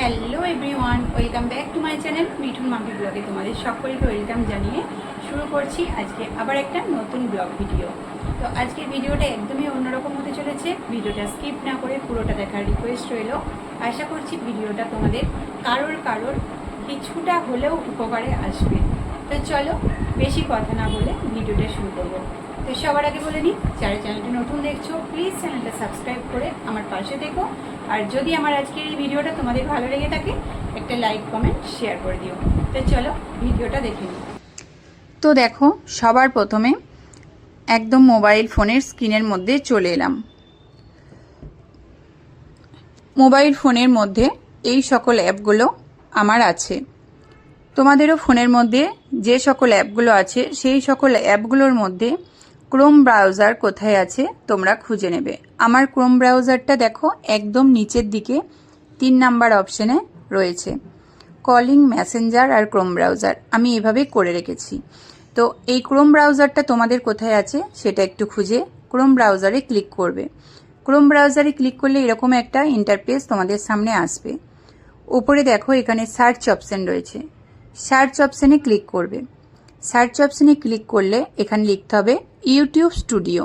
Hello everyone welcome back to my channel Mithun Mampi ব্লগে তোমাদের সকলকে ওয়েলকাম জানিয়ে শুরু করছি আজকে আবার একটা নতুন ব্লগ ভিডিও তো আজকের ভিডিওটা একদমই অন্যরকম হতে চলেছে ভিডিওটা স্কিপ না করে পুরোটা দেখার রিকোয়েস্ট রইল। আশা করছি ভিডিওটা তোমাদের কারোর কারোর কিছুটা হলেও উপকারে আসবে। তো চলো বেশি কথা না বলে ভিডিওটা শুরু করব। তো সবার আগে বলে নিই, যারা চ্যানেলটি নতুন দেখছ প্লিজ চ্যানেলটা সাবস্ক্রাইব করে আমার পাশে দেখো। আর যদি আমার আজকের এই ভিডিওটা তোমাদের ভালো লেগে থাকে, একটা লাইক কমেন্ট শেয়ার করে দিও। তো চলো, ভিডিওটা দেখে নিই। তো দেখো, সবার প্রথমে একদম মোবাইল ফোনের স্ক্রিনের মধ্যে চলে এলাম। মোবাইল ফোনের মধ্যে এই সকল অ্যাপগুলো আমার আছে। তোমাদেরও ফোনের মধ্যে যে সকল অ্যাপগুলো আছে, সেই সকল অ্যাপগুলোর মধ্যে ক্রোম ব্রাউজার কোথায় আছে, তোমরা খুঁজে নেবে। আমার ক্রোম ব্রাউজারটা দেখো একদম নিচের দিকে, তিন নাম্বার অপশানে রয়েছে। কলিং মেসেঞ্জার আর ক্রোম ব্রাউজার আমি এভাবে করে রেখেছি। তো এই ক্রোম ব্রাউজারটা তোমাদের কোথায় আছে সেটা একটু খুঁজে ক্রোম ব্রাউজারে ক্লিক করবে। ক্রোম ব্রাউজারে ক্লিক করলে এরকম একটা ইন্টারফেস তোমাদের সামনে আসবে। উপরে দেখো এখানে সার্চ অপশন রয়েছে। সার্চ অপশানে ক্লিক করবে। সার্চ অপশানে ক্লিক করলে এখানে লিখতে হবে ইউটিউব স্টুডিও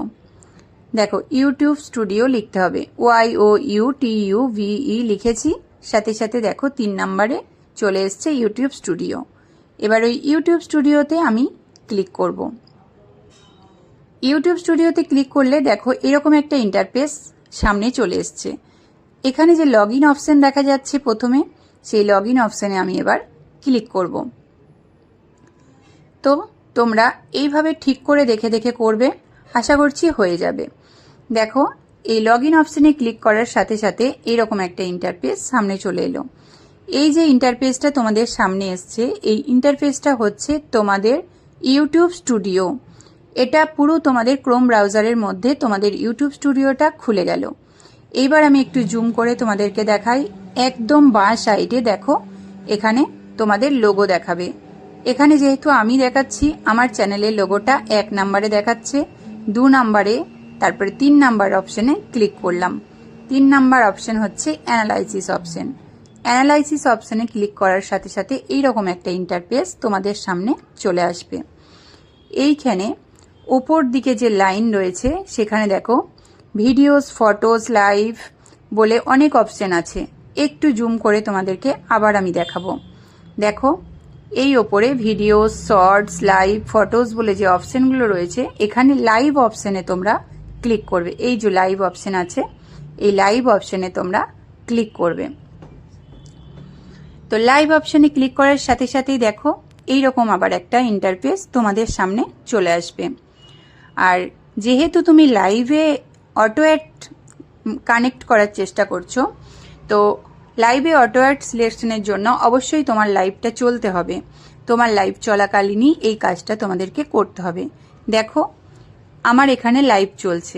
দেখো ইউটিউব স্টুডিও লিখতে হবে। Y O U T U ভিই লিখেছি। সাথে সাথে দেখো, তিন নম্বরে চলে এসছে ইউটিউব স্টুডিও এবার ওই ইউটিউব স্টুডিওতে আমি ক্লিক করব। ইউটিউব স্টুডিওতে ক্লিক করলে দেখো, এরকম একটা ইন্টারফেস সামনে চলে এসছে। এখানে যে লগ ইন অপশান দেখা যাচ্ছে প্রথমে, সেই লগ ইন অপশানে আমি এবার ক্লিক করব। তো তোমরা এইভাবে ঠিক করে দেখে দেখে করবে, আশা করছি হয়ে যাবে। দেখো, এই লগ ইন অপশানে ক্লিক করার সাথে সাথে এইরকম একটা ইন্টারফেস সামনে চলে এলো। এই যে ইন্টারফেসটা তোমাদের সামনে এসছে, এই ইন্টারফেসটা হচ্ছে তোমাদের ইউটিউব স্টুডিও এটা পুরো তোমাদের ক্রোম ব্রাউজারের মধ্যে তোমাদের ইউটিউব স্টুডিওটা খুলে গেল। এইবার আমি একটু জুম করে তোমাদেরকে দেখাই। একদম বাঁ সাইডে দেখো, এখানে তোমাদের লোগো দেখাবে। এখানে যেহেতু আমি দেখাচ্ছি, আমার চ্যানেলের লোগোটা এক নাম্বারে দেখাচ্ছে, দু নাম্বারে তারপরে তিন নাম্বার অপশনে ক্লিক করলাম। তিন নাম্বার অপশন হচ্ছে অ্যানালাইসিস অপশন অ্যানালাইসিস অপশনে ক্লিক করার সাথে সাথে এইরকম একটা ইন্টারফেস তোমাদের সামনে চলে আসবে। এইখানে ওপর দিকে যে লাইন রয়েছে, সেখানে দেখো ভিডিওস ফটোস লাইভ বলে অনেক অপশন আছে। একটু জুম করে তোমাদেরকে আবার আমি দেখাবো। দেখো, এই ওপরে ভিডিও শর্টস লাইভ ফটোস বলে যে অপশানগুলো রয়েছে, এখানে লাইভ অপশানে তোমরা ক্লিক করবে। এই যে লাইভ অপশন আছে, এই লাইভ অপশনে তোমরা ক্লিক করবে। তো লাইভ অপশনে ক্লিক করার সাথে সাথেই দেখো এই রকম আবার একটা ইন্টারফেস তোমাদের সামনে চলে আসবে। আর যেহেতু তুমি লাইভে অটো অ্যাড কানেক্ট করার চেষ্টা করছ, তো লাইভে অটো অ্যাড সিলেকশনের জন্য অবশ্যই তোমার লাইভটা চলতে হবে। তোমার লাইভ চলাকালীনই এই কাজটা তোমাদেরকে করতে হবে। দেখো আমার এখানে লাইভ চলছে।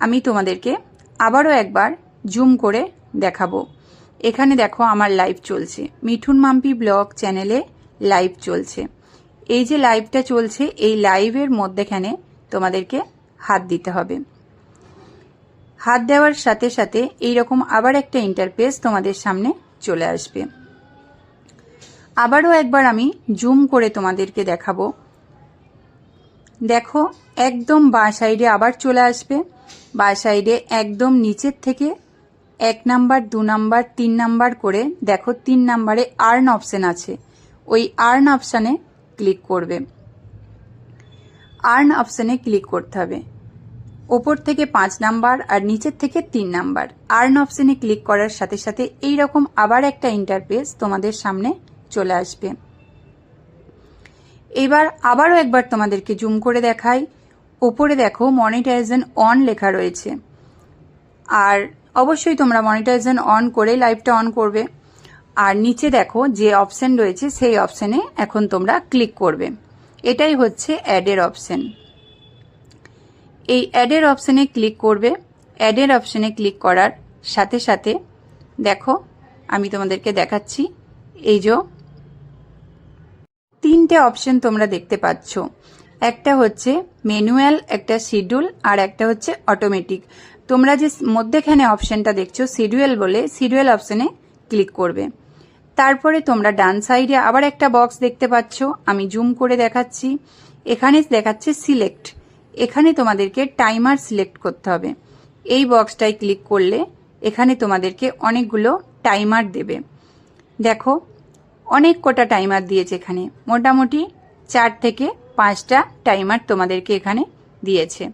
আমি তোমাদেরকে আবারও একবার জুম করে দেখাবো। এখানে দেখো আমার লাইভ চলছে। মিঠুন মাম্পি ব্লগ চ্যানেলে লাইভ চলছে। এই যে লাইভটা চলছে, এই লাইভের মধ্যেখানে তোমাদেরকে হাত দিতে হবে। হাত দেওয়ার সাথে সাথে এই রকম আবার একটা ইন্টারফেস তোমাদের সামনে চলে আসবে। আবারও একবার আমি জুম করে তোমাদেরকে দেখাবো। দেখো, একদম বাঁ সাইডে আবার চলে আসবে। বাঁ সাইডে একদম নিচের থেকে এক নাম্বার, দু নাম্বার, তিন নাম্বার করে দেখো, তিন নাম্বারে আর্ন অপশান আছে। ওই আর্ন অপশানে ক্লিক করবে। আর্ন অপশানে ক্লিক করতে হবে। ওপর থেকে পাঁচ নাম্বার আর নিচের থেকে তিন নাম্বার। আর্ন অপশানে ক্লিক করার সাথে সাথে এই রকম আবার একটা ইন্টারফেস তোমাদের সামনে চলে আসবে। এবার আবারও একবার তোমাদেরকে জুম করে দেখাই। ওপরে দেখো মনিটাইজেশন অন লেখা রয়েছে। আর অবশ্যই তোমরা মনিটাইজেশন অন করে লাইভটা অন করবে। আর নিচে দেখো, যে অপশন রয়েছে, সেই অপশনে এখন তোমরা ক্লিক করবে। এটাই হচ্ছে অ্যাডের অপশন এই অ্যাডের অপশনে ক্লিক করবে। অ্যাডের অপশনে ক্লিক করার সাথে সাথে দেখো, আমি তোমাদেরকে দেখাচ্ছি। এই যে তিনটে অপশন তোমরা দেখতে পাচ্ছ। একটা হচ্ছে ম্যানুয়াল একটা শিডিউল আর একটা হচ্ছে অটোমেটিক তোমরা যে মধ্যেখানে অপশনটা দেখছ শিডিউল বলে শিডিউল অপশনে ক্লিক করবে। তারপরে তোমরা ডান সাইডে আবার একটা বক্স দেখতে পাচ্ছ, আমি জুম করে দেখাচ্ছি। এখানে দেখাচ্ছে সিলেক্ট এখানে তোমাদেরকে টাইমার সিলেক্ট করতে হবে। এই বক্সটায় ক্লিক করলে এখানে তোমাদেরকে অনেকগুলো টাইমার দেবে। দেখো অনেক কটা টাইমার দিয়েছে এখানে। মোটামুটি চার থেকে পাঁচটা টাইমার তোমাদেরকে এখানে দিয়েছে।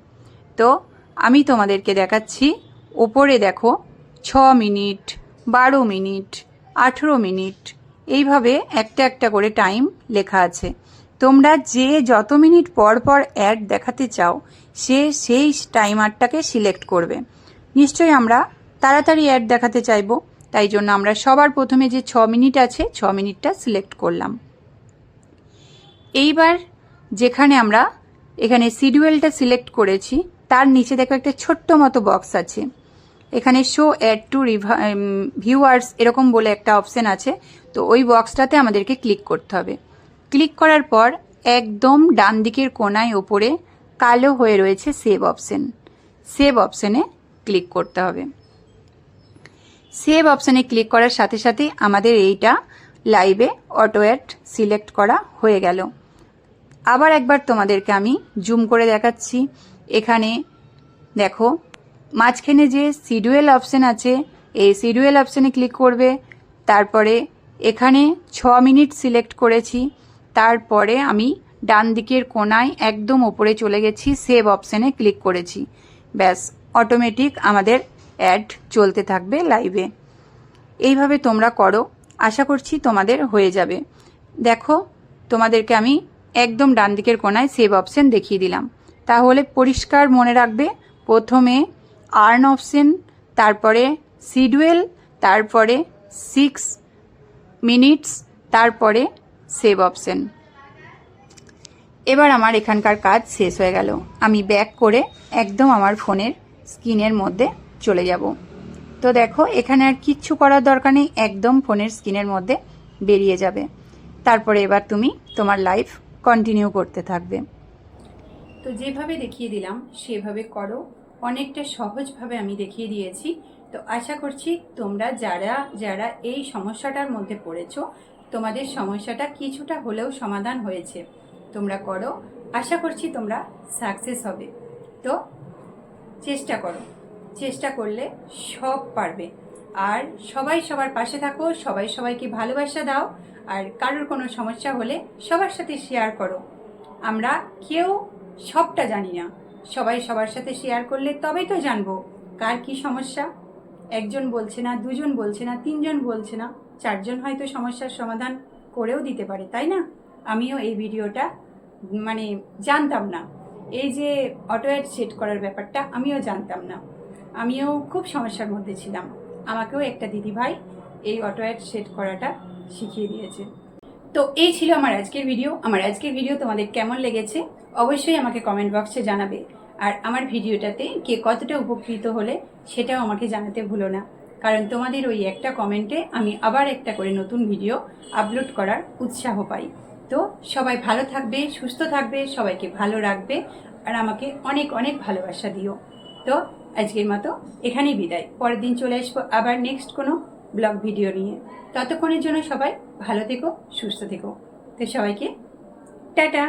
তো আমি তোমাদেরকে দেখাচ্ছি, ওপরে দেখো, ছ মিনিট, বারো মিনিট, আঠেরো মিনিট, এইভাবে একটা একটা করে টাইম লেখা আছে। তোমরা যে যত মিনিট পর পর অ্যাড দেখাতে চাও, সে সেই টাইমারটাকে সিলেক্ট করবে। নিশ্চয়ই আমরা তাড়াতাড়ি অ্যাড দেখাতে চাইব। তাই জন্য আমরা সবার প্রথমে যে ছ মিনিট আছে, ছ মিনিটটা সিলেক্ট করলাম। এইবার যেখানে আমরা এখানে শিডিউলটা সিলেক্ট করেছি, তার নিচে দেখো একটা ছোট্ট মতো বক্স আছে। এখানে শো অ্যাড টু ভিউয়ার্স এরকম বলে একটা অপশান আছে, তো ওই বক্সটাতে আমাদেরকে ক্লিক করতে হবে। ক্লিক করার পর একদম ডান দিকের কোনায় ওপরে কালো হয়ে রয়েছে সেভ অপশন সেভ অপশানে ক্লিক করতে হবে। সেভ অপশানে ক্লিক করার সাথে সাথে আমাদের এইটা লাইভে অটো অ্যাড সিলেক্ট করা হয়ে গেল। আবার একবার তোমাদেরকে আমি জুম করে দেখাচ্ছি। এখানে দেখো, মাঝখানে যে সিডুয়েল অপশান আছে, এই সিডুয়েল অপশানে ক্লিক করবে। তারপরে এখানে ছ মিনিট সিলেক্ট করেছি। তারপরে আমি ডান দিকের কোনায় একদম ওপরে চলে গেছি, সেভ অপশানে ক্লিক করেছি। ব্যাস, অটোমেটিক আমাদের অ্যাড চলতে থাকবে লাইভে। এইভাবে তোমরা করো, আশা করছি তোমাদের হয়ে যাবে। দেখো, তোমাদেরকে আমি একদম ডান দিকের কোনায় সেভ অপশন দেখিয়ে দিলাম। তাহলে পরিষ্কার মনে রাখবে, প্রথমে আর্ন অপশন, তারপরে সিডুয়েল, তারপরে সিক্স মিনিটস, তারপরে সেভ অপশন। এবার আমার এখানকার কাজ শেষ হয়ে গেল। আমি ব্যাক করে একদম আমার ফোনের স্ক্রিনের মধ্যে চলে যাব। তো দেখো, এখানে আর কিচ্ছু করার দরকার নেই, একদম ফোনের স্ক্রিনের মধ্যে বেরিয়ে যাবে। তারপরে এবার তুমি তোমার লাইফ কন্টিনিউ করতে থাকবে। তো যেভাবে দেখিয়ে দিলাম, সেভাবে করো। অনেকটা সহজভাবে আমি দেখিয়ে দিয়েছি। তো আশা করছি তোমরা যারা যারা এই সমস্যাটার মধ্যে পড়েছো, তোমাদের সমস্যাটা কিছুটা হলেও সমাধান হয়েছে। তোমরা করো। আশা করছি তোমরা সাকসেস হবে। তো চেষ্টা করো। চেষ্টা করলে সব পারবে। আর সবাই সবার পাশে থাকো, সবাই সবাইকে ভালোবাসা দাও, আর কারোর কোনো সমস্যা হলে সবার সাথে শেয়ার করো। আমরা কেউ সবটা জানি না। সবাই সবার সাথে শেয়ার করলে তবেই তো জানব কার কি সমস্যা। একজন বলছে না, দুজন বলছে না, তিনজন বলছে না। চারজন হয়তো সমস্যার সমাধান করেও দিতে পারে, তাই না? আমিও এই ভিডিওটা মানে জানতাম না। এই যে অটো অ্যাড সেট করার ব্যাপারটা আমিও জানতাম না। আমিও খুব সমস্যার মধ্যে ছিলাম। আমাকেও একটা দিদিভাই এই অটো অ্যাড সেট করাটা শিখিয়ে দিয়েছে। তো এই ছিল আমার আজকের ভিডিও। আমার আজকের ভিডিও তোমাদের কেমন লেগেছে অবশ্যই আমাকে কমেন্ট বক্সে জানাবে। আর আমার ভিডিওটাতে কে কতটা উপকৃত হলে সেটাও আমাকে জানাতে ভুলো না। কারণ তোমাদের ওই একটা কমেন্টে আমি আবার একটা করে নতুন ভিডিও আপলোড করার উৎসাহ পাই। তো সবাই ভালো থাকবে, সুস্থ থাকবে, সবাইকে ভালো রাখবে, আর আমাকে অনেক অনেক ভালোবাসা দিও। তো আজকের মতো এখানেই বিদায়। পরের দিন চলে আসব আবার নেক্সট কোনো ব্লগ ভিডিও নিয়ে। ততক্ষণের জন্য সবাই ভালো থেকো, সুস্থ থেকো। তো সবাইকে, টাটা!